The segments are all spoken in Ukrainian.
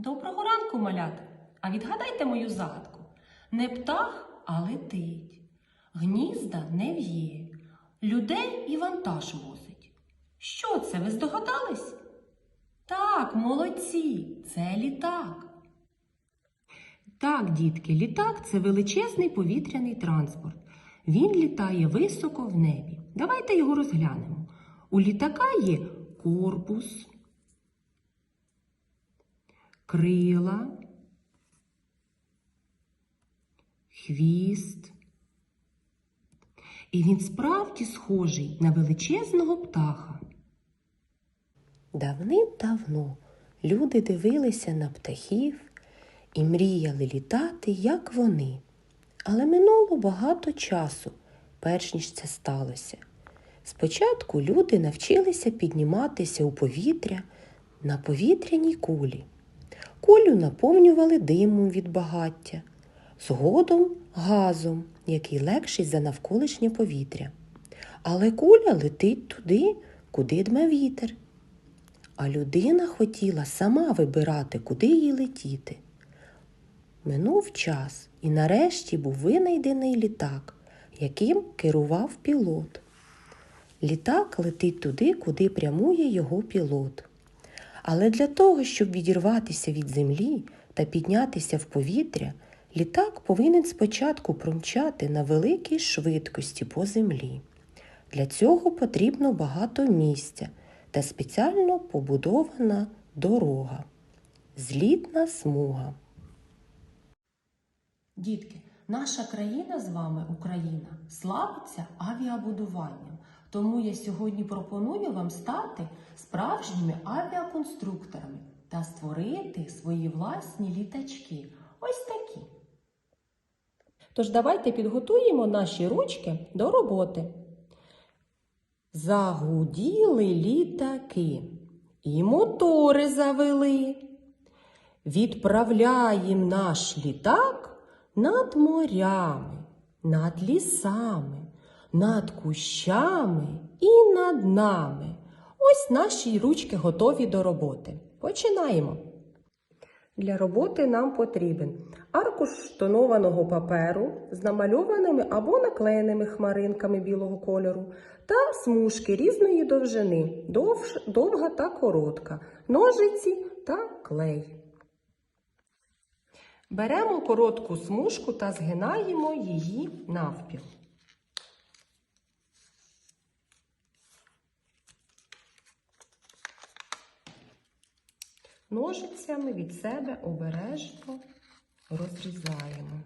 Доброго ранку, малята! А відгадайте мою загадку. Не птах, а летить, гнізда не в'є, людей і вантаж возить. Що це, ви здогадались? Так, молодці, це літак. Так, дітки, літак це величезний повітряний транспорт. Він літає високо в небі. Давайте його розглянемо. У літака є корпус, крила, хвіст. І він справді схожий на величезного птаха. Давним-давно люди дивилися на птахів і мріяли літати, як вони. Але минуло багато часу, перш ніж це сталося. Спочатку люди навчилися підніматися у повітря на повітряній кулі. Кулю наповнювали димом від багаття, згодом газом, який легший за навколишнє повітря. Але куля летить туди, куди дме вітер. А людина хотіла сама вибирати, куди їй летіти. Минув час, і нарешті був винайдений літак, яким керував пілот. Літак летить туди, куди прямує його пілот. Але для того, щоб відірватися від землі та піднятися в повітря, літак повинен спочатку промчати на великій швидкості по землі. Для цього потрібно багато місця та спеціально побудована дорога. Злітна смуга. Дітки, наша країна з вами, Україна, славиться авіабудуванням. Тому я сьогодні пропоную вам стати справжніми авіаконструкторами та створити свої власні літачки. Ось такі. Тож давайте підготуємо наші ручки до роботи. Загуділи літаки і мотори завели. Відправляєм наш літак над морями, над лісами, над кущами і над нами. Ось наші ручки готові до роботи. Починаємо. Для роботи нам потрібен аркуш тонованого паперу з намальованими або наклеєними хмаринками білого кольору та смужки різної довжини, довж, довга та коротка, ножиці та клей. Беремо коротку смужку та згинаємо її навпіл. Ножицями від себе обережно розрізаємо.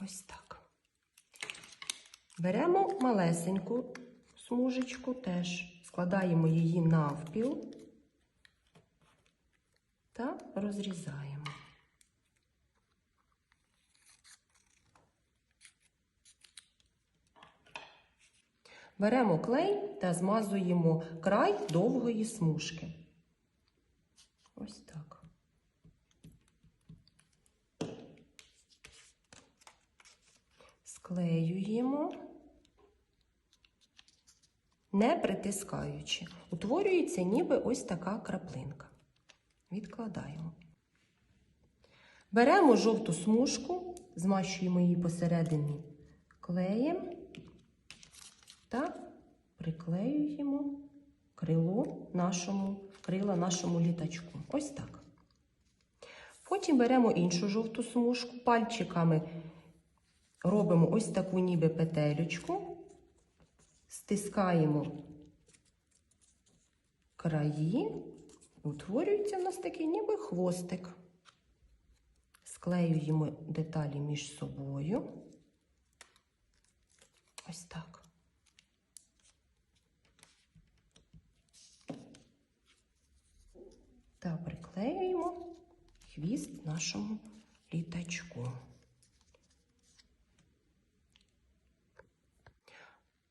Ось так. Беремо малесеньку смужечку теж, складаємо її навпіл та розрізаємо. Беремо клей та змазуємо край довгої смужки. Ось так. Склеюємо, не притискаючи. Утворюється ніби ось така краплинка. Відкладаємо. Беремо жовту смужку, змащуємо її посередині клеєм та приклеюємо крило нашому, крила нашому літачку. Ось так. Потім беремо іншу жовту смужку, пальчиками робимо ось таку ніби петелючку, стискаємо краї, утворюється у нас такий ніби хвостик. Склеюємо деталі між собою. Ось так. Та приклеюємо хвіст нашому літачку.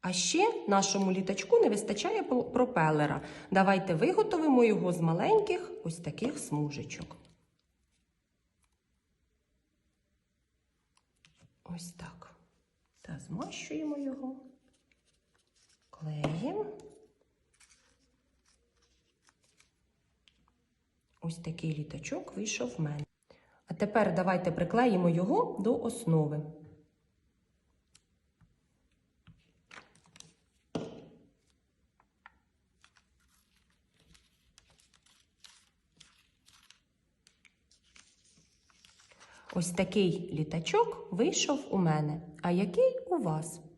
А ще нашому літачку не вистачає пропелера. Давайте виготовимо його з маленьких ось таких смужечок. Ось так. Та змащуємо його клеїмо. Ось такий літачок вийшов в мене. Тепер давайте приклеїмо його до основи. Ось такий літачок вийшов у мене. А який у вас?